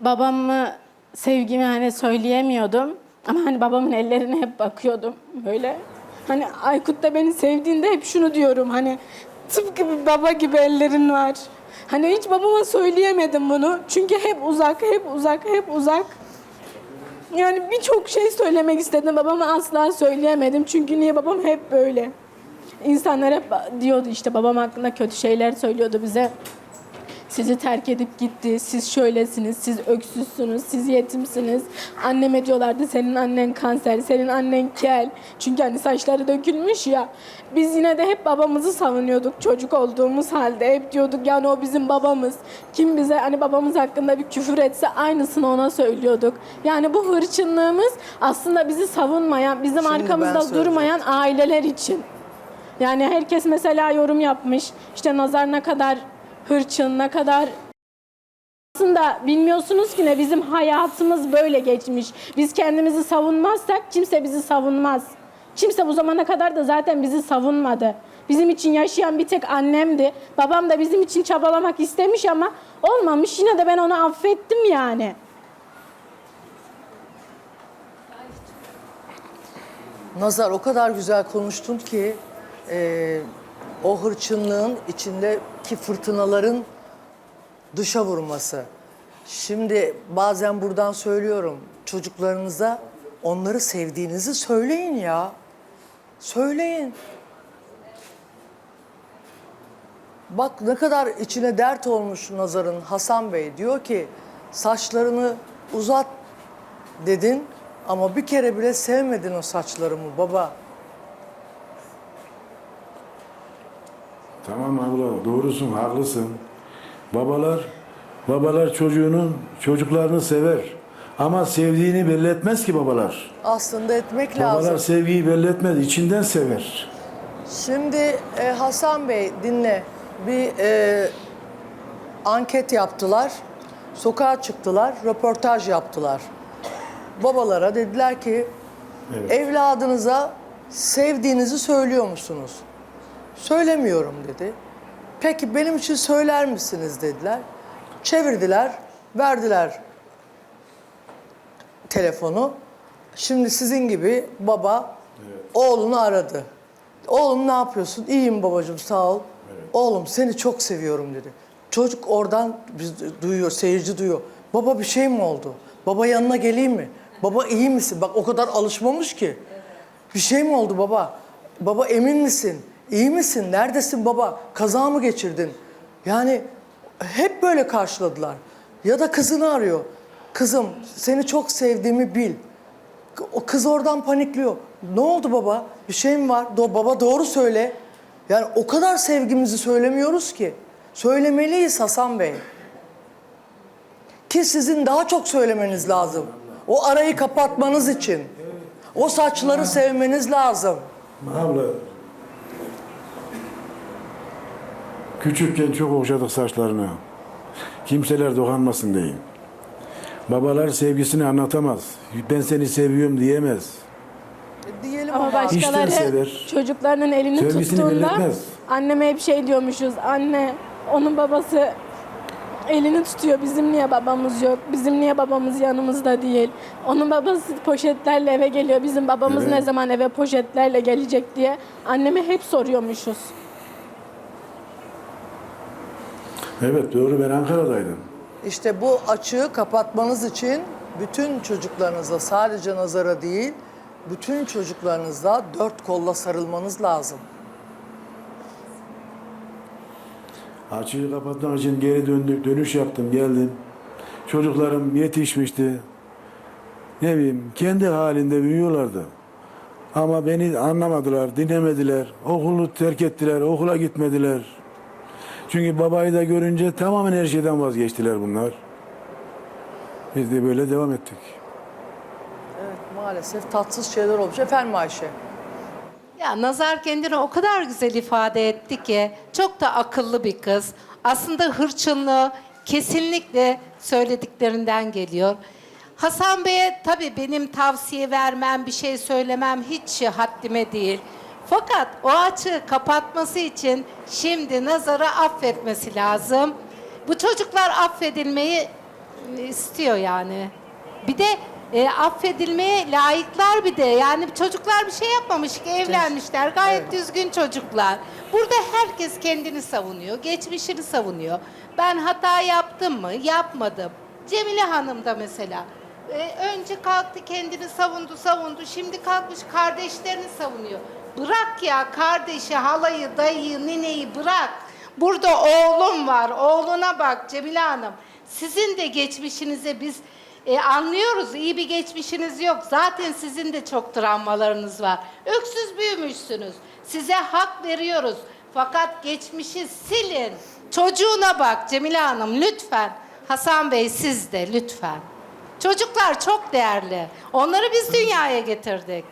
babamı sevgimi hani söyleyemiyordum. Ama hani babamın ellerine hep bakıyordum böyle. Hani Aykut da beni sevdiğinde hep şunu diyorum hani tıpkı bir baba gibi ellerin var. Hani hiç babama söyleyemedim bunu. Çünkü hep uzak, hep uzak, hep uzak. Yani birçok şey söylemek istedim. Babama asla söyleyemedim. Çünkü niye babam hep böyle. İnsanlar hep diyordu işte babam hakkında kötü şeyler söylüyordu bize. Sizi terk edip gitti, siz şöylesiniz, siz öksüzsünüz, siz yetimsiniz. Anneme diyorlardı senin annen kanser, senin annen kel. Çünkü hani saçları dökülmüş ya. Biz yine de hep babamızı savunuyorduk çocuk olduğumuz halde. Hep diyorduk yani o bizim babamız. Kim bize hani babamız hakkında bir küfür etse aynısını ona söylüyorduk. Yani bu hırçınlığımız aslında bizi savunmayan, bizim Şimdi arkamızda durmayan aileler için. Yani herkes mesela yorum yapmış. İşte nazar ne kadar hırçın, ne kadar aslında bilmiyorsunuz ki ne bizim hayatımız böyle geçmiş. Biz kendimizi savunmazsak kimse bizi savunmaz. Kimse bu zamana kadar da zaten bizi savunmadı. Bizim için yaşayan bir tek annemdi. Babam da bizim için çabalamak istemiş ama olmamış. Yine de ben onu affettim yani. Nazar o kadar güzel konuştun ki e, o hırçınlığın içindeki fırtınaların dışa vurması. Şimdi bazen buradan söylüyorum çocuklarınıza onları sevdiğinizi söyleyin ya. Söyleyin. Bak ne kadar içine dert olmuş Nazar'ın Hasan Bey. Diyor ki saçlarını uzat dedin ama bir kere bile sevmedin o saçlarımı baba. Tamam abla doğrusun haklısın. Babalar babalar çocuğunun çocuklarını sever. Ama sevdiğini belli etmez ki babalar. Aslında etmek Babalar lazım. sevgiyi belli etmez, içinden sever. Şimdi e, Hasan Bey dinle. Bir e, anket yaptılar. Sokağa çıktılar, röportaj yaptılar. Babalara dediler ki Evet. evladınıza sevdiğinizi söylüyor musunuz? Söylemiyorum dedi. Peki benim için söyler misiniz dediler. Çevirdiler, verdiler telefonu. Şimdi sizin gibi baba oğlunu aradı. Oğlum ne yapıyorsun? İyiyim babacığım sağ ol. Oğlum seni çok seviyorum dedi. Çocuk oradan biz duyuyor, seyirci duyuyor. Baba bir şey mi oldu? Baba yanına geleyim mi? Baba iyi misin? Bak o kadar alışmamış ki. Bir şey mi oldu baba? Baba emin misin? İyi misin? Neredesin baba? Kaza mı geçirdin? Yani hep böyle karşıladılar. Ya da kızını arıyor. Kızım seni çok sevdiğimi bil. O kız oradan panikliyor. Ne oldu baba? Bir şey mi var? Do baba doğru söyle. Yani o kadar sevgimizi söylemiyoruz ki. Söylemeliyiz Hasan Bey. Ki sizin daha çok söylemeniz lazım. O arayı kapatmanız için. O saçları sevmeniz lazım. Abla küçükken çok okşadık saçlarını. Kimseler dokunmasın deyin. Babalar sevgisini anlatamaz. Ben seni seviyorum diyemez. E, diyelim Ama başkaları sever. çocuklarının elini Sevgisini tuttuğunda belirtmez. anneme hep şey diyormuşuz. Anne onun babası elini tutuyor. Bizim niye babamız yok? Bizim niye babamız yanımızda değil? Onun babası poşetlerle eve geliyor. Bizim babamız Evet. ne zaman eve poşetlerle gelecek diye anneme hep soruyormuşuz. Evet doğru ben Ankara'daydım. İşte bu açığı kapatmanız için bütün çocuklarınıza sadece nazara değil, bütün çocuklarınızla dört kolla sarılmanız lazım. Açığı kapatmak için geri döndük, dönüş yaptım, geldim. Çocuklarım yetişmişti. Ne bileyim, kendi halinde büyüyorlardı. Ama beni anlamadılar, dinlemediler. Okulu terk ettiler, okula gitmediler. Çünkü babayı da görünce tamamen her şeyden vazgeçtiler bunlar. Biz de böyle devam ettik. Evet maalesef tatsız şeyler olmuş. Efendim Ayşe. Ya Nazar kendini o kadar güzel ifade etti ki çok da akıllı bir kız. Aslında hırçınlığı kesinlikle söylediklerinden geliyor. Hasan Bey'e tabii benim tavsiye vermem, bir şey söylemem hiç haddime değil. Fakat o açığı kapatması için şimdi Nazar'ı affetmesi lazım. Bu çocuklar affedilmeyi istiyor yani. Bir de e, affedilmeye layıklar bir de. Yani çocuklar bir şey yapmamış ki evlenmişler. Gayet düzgün çocuklar. Burada herkes kendini savunuyor. Geçmişini savunuyor. Ben hata yaptım mı? Yapmadım. Cemile Hanım da mesela. e, önce kalktı kendini savundu savundu. Şimdi kalkmış kardeşlerini savunuyor. Bırak ya kardeşi, halayı, dayıyı, nineyi bırak. Burada oğlum var. Oğluna bak Cemile Hanım. Sizin de geçmişinize biz e, anlıyoruz. iyi bir geçmişiniz yok. Zaten sizin de çok travmalarınız var. Öksüz büyümüşsünüz. Size hak veriyoruz. Fakat geçmişi silin. Çocuğuna bak Cemile Hanım lütfen. Hasan Bey siz de lütfen. Çocuklar çok değerli. Onları biz dünyaya getirdik.